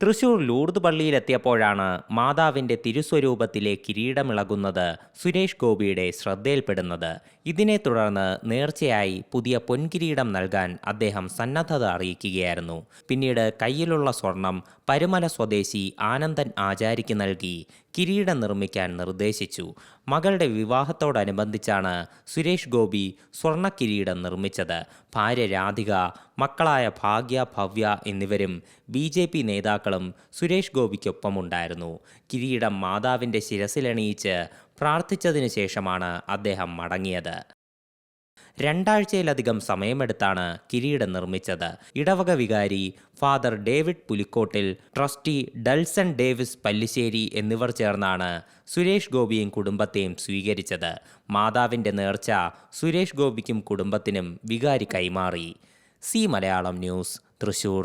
Thrissur Lourdes പള്ളിയിലെത്തിയപ്പോഴാണ് മാതാവിന്റെ തിരുസ്വരൂപത്തിലെ കിരീടമിളകുന്നത് സുരേഷ് ഗോപിയുടെ ശ്രദ്ധയിൽപ്പെടുന്നത്. ഇതിനെ തുടർന്ന് നേർച്ചയായി പുതിയ പൊൻകിരീടം നൽകാൻ അദ്ദേഹം സന്നദ്ധത അറിയിക്കുകയായിരുന്നു. പിന്നീട് കയ്യിലുള്ള സ്വർണം പരുമല സ്വദേശി ആനന്ദൻ ആചാരിക്ക് നൽകി കിരീടം നിർമ്മിക്കാൻ നിർദ്ദേശിച്ചു. മകളുടെ വിവാഹത്തോടനുബന്ധിച്ചാണ് സുരേഷ് ഗോപി സ്വർണ കിരീടം നിർമ്മിച്ചത്. ഭാര്യ രാധിക മക്കളായ ഭാഗ്യ ഭവ്യ എന്നിവരും ബി പി നേതാക്കളും സുരേഷ് ഗോപിക്കൊപ്പമുണ്ടായിരുന്നു. കിരീടം മാതാവിന്റെ ശിരസിലണിയിച്ച് പ്രാർത്ഥിച്ചതിനു ശേഷമാണ് അദ്ദേഹം മടങ്ങിയത്. രണ്ടാഴ്ചയിലധികം സമയമെടുത്താണ് കിരീടം നിർമ്മിച്ചത്. ഇടവക വികാരി father David Pulikkottil trustee Dulson Davis Pallissery എന്നിവർ ചേർന്നാണ് സുരേഷ് ഗോപിയും കുടുംബത്തെയും സ്വീകരിച്ചത്. മാതാവിന്റെ നേർച്ച സുരേഷ് ഗോപിക്കും കുടുംബത്തിനും വികാരി കൈമാറി. C Malayalam news Thrissur.